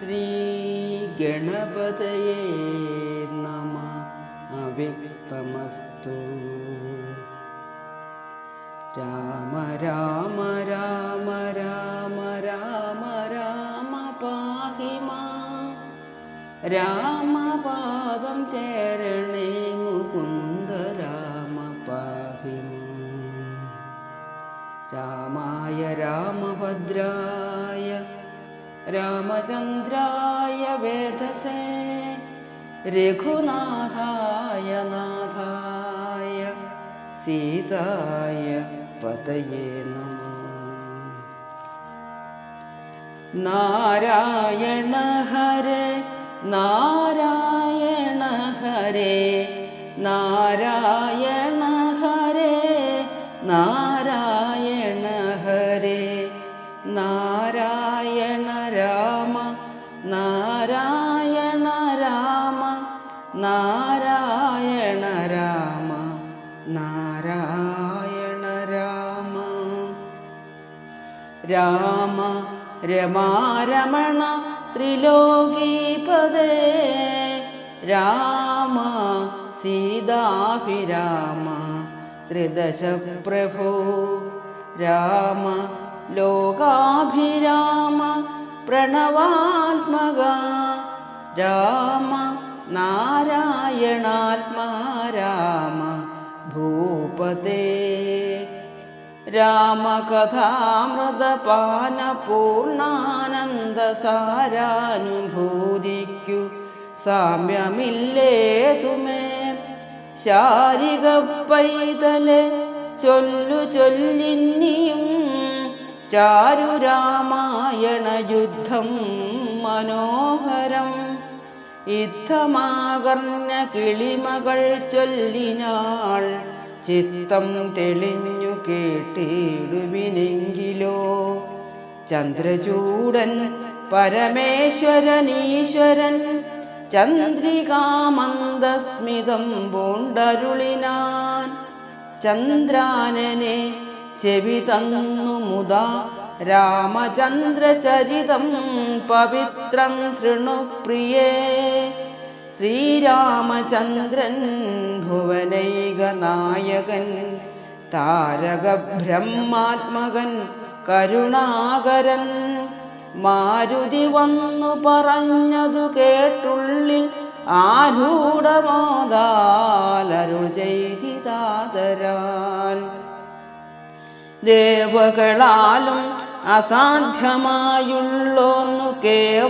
ശ്രീഗണപതയേ നമ അവ്യക്തമസ്തു. രാമ രാമ രാമ രാമ രാമ രാമ പാഹി രാമപാദം ചേരണേ മുകുന്ദ രാമ പാഹി രാമായ രാമഭദ്രായ रामचन्द्राय वेदसे रघुनाथाय नाथाय सीताय पतये नमः। नारायण हरे नारायण हरे नारायण നാരായണ രാമ നാരായണ രാമ. രാമ രമാരമണ ത്രിലോകീപദേ രാമ സീതാഭിരാമ ത്രിദശ പ്രഭോ രാമ ലോകാഭിരാമ പ്രണവാത്മക രാമ നാരായണാത്മാ രാമ ഭൂപതേ. രാമകഥാമൃതപാന പൂർണാനന്ദ സാരാനുഭൂതിക്കു സാമ്യമില്ലേ തുമേ ശാരിക പൈതലെ ചൊല്ലു ചൊല്ലിന്നിയും ചാരുരാമായണ യുദ്ധം മനോഹരം. യുദ്ധമാകർഞ്ഞ കിളിമകൾ ചൊല്ലിനാൾ ചിത്തം തെളിഞ്ഞു കേട്ടിടുവിനെങ്കിലോ? ചന്ദ്രചൂടൻ പരമേശ്വരനീശ്വരൻ ചന്ദ്രികാമന്ദസ്മിതം പൂണ്ടരുളിനാൻ. ചന്ദ്രാനനെ ചെവി തന്നു മുതാ രാമചന്ദ്രചരിതം പവിത്രം ശൃണുപ്രിയേ ശ്രീരാമചന്ദ്രൻ ഭുവനൈക നായകൻ താരക കരുണാകരൻ. മാരുതി വന്നു പറഞ്ഞതു കേട്ടുള്ളിൽ ആരൂഢമോദാലരു ചെയ്തിതാതരാൽ ദേവകളാലും അസാധ്യമായുള്ളോന്നു കേവ